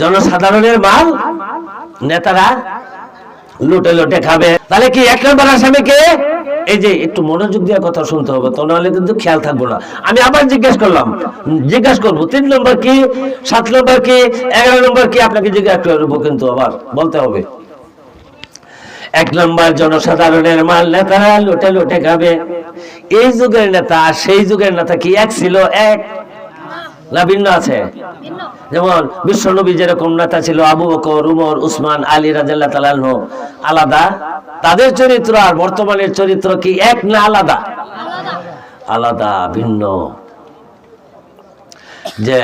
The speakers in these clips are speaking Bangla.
জনসাধারণের মাল নেতারা লুটে লুটে খাবে। তাহলে কি এক নম্বর আসামিকে? এই যে একটু মনোযোগ দিয়ে কথা শুনতে হবে, তো নাহলে কিন্তু খেয়াল থাকব না। আমি আবার জিজ্ঞেস করলাম, জিজ্ঞেস করব, তিন নম্বর কি, সাত নম্বর কি, এগারো নম্বর কি? আপনাকে জিজ্ঞাসা করব কিন্তু আবার, বলতে হবে। এক নম্বর জনসাধারণের মাল নেতারা লুটে লুটে খাবে। এই যুগের নেতা, সেই যুগের নেতা কি? এক ছিল, এক। না ভিন্ন আছে? যেমন বিশ্বনবী যেরকম নেতা ছিল আবু বকর, উমর, উসমান, আলী রাজাল্লাহ তালাহ আলাদা। তাদের চরিত্র আর বর্তমানের চরিত্র কি এক না আলাদা? আলাদা, ভিন্ন। যে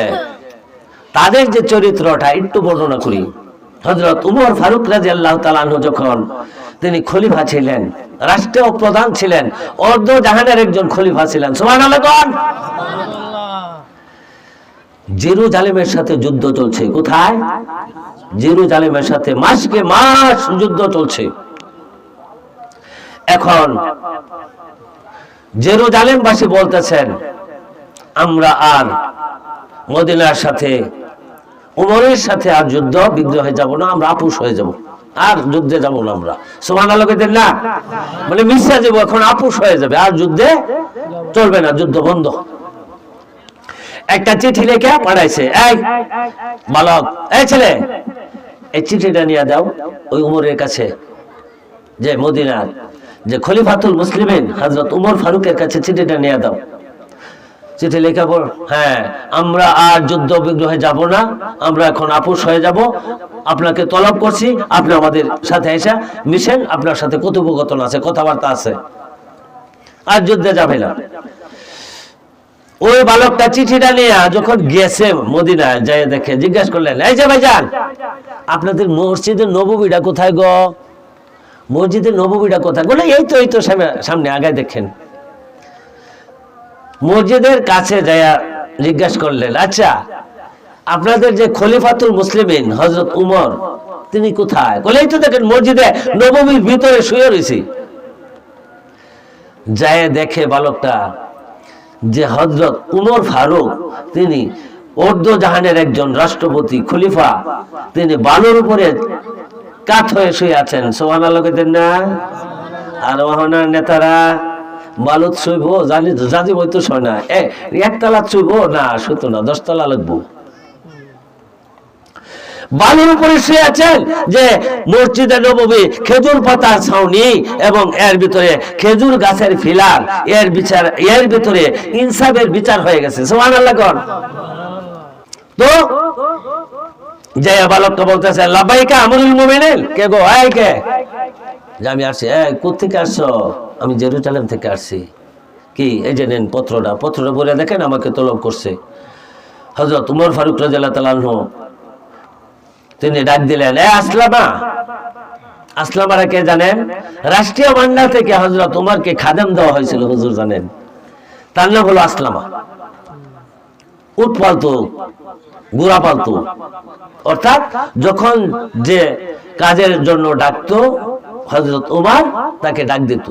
তাদের যে চরিত্রটা একটু বর্ণনা করি। হজরত উমর ফারুক রাজি আল্লাহ তালাহ যখন তিনি খলিফা ছিলেন, রাষ্ট্রীয় প্রধান ছিলেন, অর্ধ জাহানের একজন খলিফা ছিলেন। সোমান আলাগন জেরুজালেমের সাথে যুদ্ধ চলছে। কোথায়? জেরুজালেমের সাথে। মাসকে মাস যুদ্ধ চলছে। এখন জেরুজালেমবাসী বলতেছেন, আমরা আর মদিনার সাথে, উমরের সাথে আর যুদ্ধ বিগ্রহে যাব না, আমরা আপুস হয়ে যাব। আর যুদ্ধে যাব না আমরা। সোমান আলোকেদের না। মানে মিশা যাব, এখন আপুস হয়ে যাবে। আর যুদ্ধে চলবে না, যুদ্ধ বন্ধ। একটা চিঠি লেখা পাঠাইছে। এই বালক এই ছেলে, এই চিঠিটা নিয়ে দাও ওই উমরের কাছে, যে মদিনার, যে খলিফাতুল মুসলিমিন হযরত উমর ফারুকের কাছে চিঠিটা নিয়ে দাও চিঠি লেখা পর হ্যাঁ আমরা আর যুদ্ধ বিগ্রহে যাব না, আমরা এখন আপুস হয়ে যাব, আপনাকে তলব করছি, আপনি আমাদের সাথে এসে মিশেন, আপনার সাথে কথোপকথন আছে, কথাবার্তা আছে। আর যুদ্ধে যাবে না। ওই বালকটা চিঠিটা নিয়ে যখন গেছে মদিনায় যাই দেখে, জিজ্ঞাসা করলেন, এই যে ভাইজান, আপনাদের মসজিদের নববীটা কোথায় গো? মসজিদের নববীটা কোথায়? বলে, এই তো এই তো, সামনে- আগায় দেখেন। মসজিদের কাছে যাইয়া জিজ্ঞাসা করলেন আচ্ছা আপনাদের যে খলিফাতুল মুসলিমিন হজরত উমর, তিনি কোথায়? বলে, এই তো দেখেন, মসজিদে নবমীর ভিতরে শুয়ে রয়েছি। যায় দেখে বালকটা যে হজরত উমর ফারুক, তিনি অর্ধ জাহানের একজন রাষ্ট্রপতি খলিফা, তিনি বালুর উপরে কাত হয়ে শুয়ে আছেন। সোহান আলোকেদের না? আর নেতারা, বালুত শুইব জানি জাজিব তো শোয় না। এ একতলা শুইব না শুতো না, দশতলা লাগবো বালুর উপরে শুয়ে আছেন যে মসজিদে নবমী খেজুর পাতার ছাউনি এবং এর ভিতরে খেজুর গাছের ফিলার, এর বিচার, এর ভিতরে ইনসাফের বিচার হয়ে গেছে। সোমান আল্লাহ তো যে বালকটা বলতেছে লাবাইকা আমরুল মুমিনিন? কে গো এই কে? যে আমি আসছি এই কোথেকে আসছো? আমি জেরুজালেম থেকে আসছি। কি, এই যে নেন, পত্রটা পত্রটা পড়ে দেখেন, আমাকে তলব করছে। হজরত উমর ফারুক রাজিয়াল্লাহু তাআলা আনহু তিনি ডাক দিলেন, এ আসলামা। আসলামারা কে জানেন? রাষ্ট্রীয় ভান্ডার থেকে হজরত উমারকে খাদেম দেওয়া হয়েছিল, হুজুর জানেন। তার নাম হলো আসলামা। উট গুড়া অর্থাৎ যখন যে কাজের জন্য ডাকতো হজরত উমার তাকে ডাক দিত।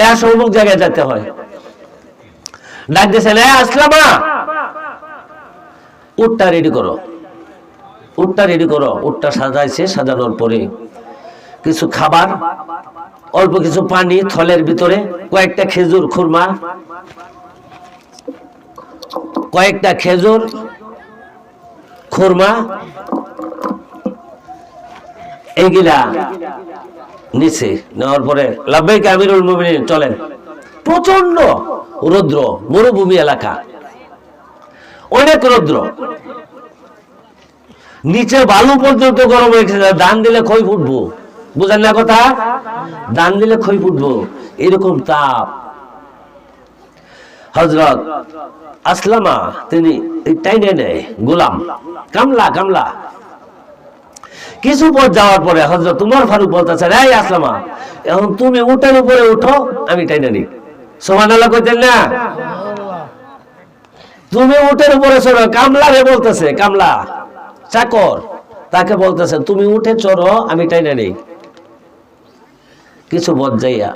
এ অমুক জায়গায় যেতে হয়। ডাক দিয়েছেন, এ আসলামা। উটটা রেডি করো। উটটা রেডি করো। উটটা সাজাইছে, সাজানোর পরে কিছু খাবার, অল্প কিছু পানি থলের ভিতরে, কয়েকটা খেজুর খুরমা, কয়েকটা খেজুর খুরমা, এইগুলা নিচে নেওয়ার পরে লাভবাইকে আমিরুল মুমিনিন চলেন। প্রচণ্ড রৌদ্র, মরুভূমি এলাকা। অনেক রৌদ্র। নিচে বালু পর্যন্ত গরম হয়ে গেছে দান দিলে খই ফুটবো। বুঝেন না কথা? দান দিলে খই ফুটবো। এরকম তাপ। হজরত আসলামা, তিনি টাইনে নেয়, গোলাম। কামলা কামলা। কিছু পথ যাওয়ার পরে হজরত তোমার ফারুক বলতেছে এই আসলামা, এখন তুমি উঠের উপরে উঠো, আমি টাইনে নিই। আল্লাহ কইতেন না? তুমি উঠের উপরে চড়ো। কামলা রে বলতেছে, কামলা চাকর। তাকে বলতেছে তুমি উঠে চড়ো আমি টাইনে নেই। কিছু বদ যাইয়া